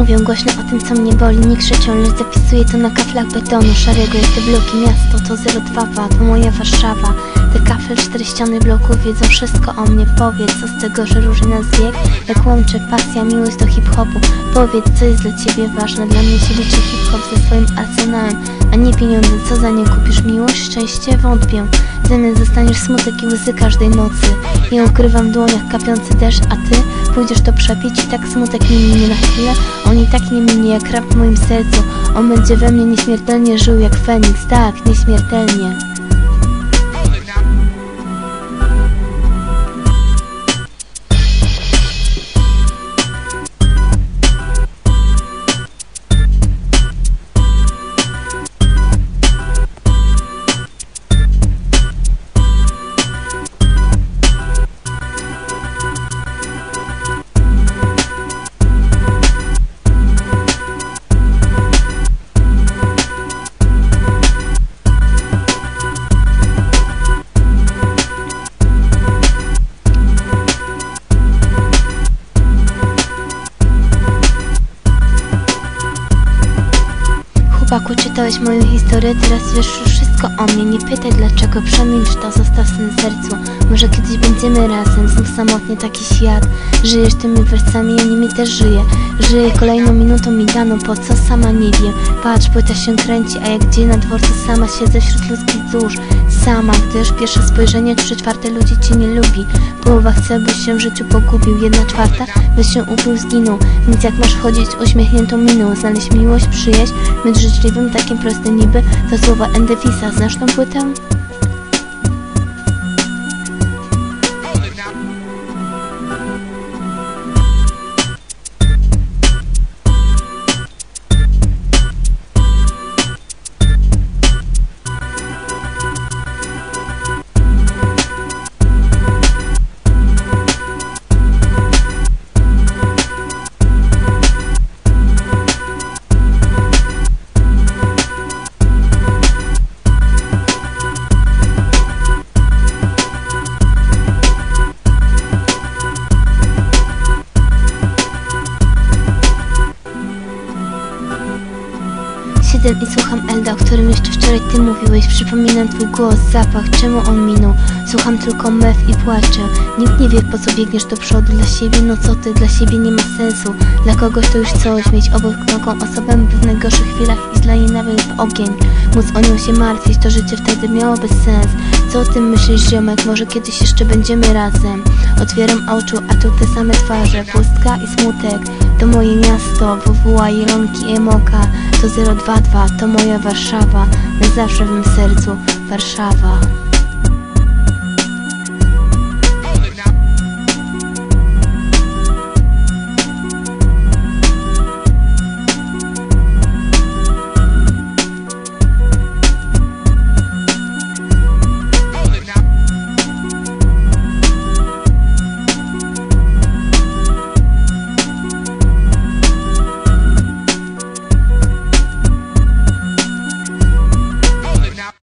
Mówią głośno o tym, co mnie boli. Nie krzyczą, lecz zapisuję to na kaflach betonu. Szarego jest te bloki, miasto to 02 To moja Warszawa. Te kafle, cztery ściany bloków Wiedzą wszystko o mnie. Powiedz, co z tego, że różni nas wiek? Jak łączy pasja, miłość do hip-hopu. Powiedz, co jest dla ciebie ważne. Dla mnie się liczy hip-hop ze swoim arsenałem A nie pieniądze, co za nie kupisz? Miłość, szczęście, wątpię. Ze mnie zostaniesz smutek i łzy każdej nocy. Ja ukrywam w dłoniach kapiący deszcz A ty pójdziesz to przepić i tak smutek nie minie na chwilę. On i tak nie minie jak rap w moim sercu. On będzie we mnie nieśmiertelnie żył jak Feniks. Tak, nieśmiertelnie Chłopaku, czytałeś moją historię, teraz wiesz już wszystko o mnie. Nie pytaj dlaczego, przemilcz to, zostaw tym sercu. Może kiedyś będziemy razem, znów samotnie taki świat. Żyjesz tymi wersami, ja nimi też żyję. Żyję kolejną minutą mi daną, po co sama nie wiem. Patrz, płyta się kręci, a jak gdzie na dworcu sama siedzę wśród ludzkich dusz Sama, gdyż pierwsze spojrzenie trzy czwarte ludzi cię nie lubi. Połowa chce, byś się w życiu pogubił Jedna czwarta, byś się ukrył, zginął. Więc jak masz chodzić uśmiechniętą miną Znaleźć miłość, przyjaźń, być życzliwym, takim prostym niby. To słowa Endefisa, znasz tą płytę? Siedzę i słucham Elda, o którym jeszcze wczoraj ty mówiłeś. Przypominam twój głos, zapach, czemu on minął? Słucham tylko mew i płaczę Nikt nie wie po co biegniesz do przodu Dla siebie, no co ty, dla siebie nie ma sensu. Dla kogoś to już coś, mieć obok nogą osobę w najgorszych chwilach I dla niej nawet w ogień. Móc o nią się martwić, to życie wtedy miałoby sens. Co o tym myślisz ziomek, może kiedyś jeszcze będziemy razem. Otwieram oczu, a tu te same twarze. Pustka i smutek. To moje miasto, WWA, Jelonki, Emoka. To 022, to moja Warszawa Na zawsze w mym sercu Warszawa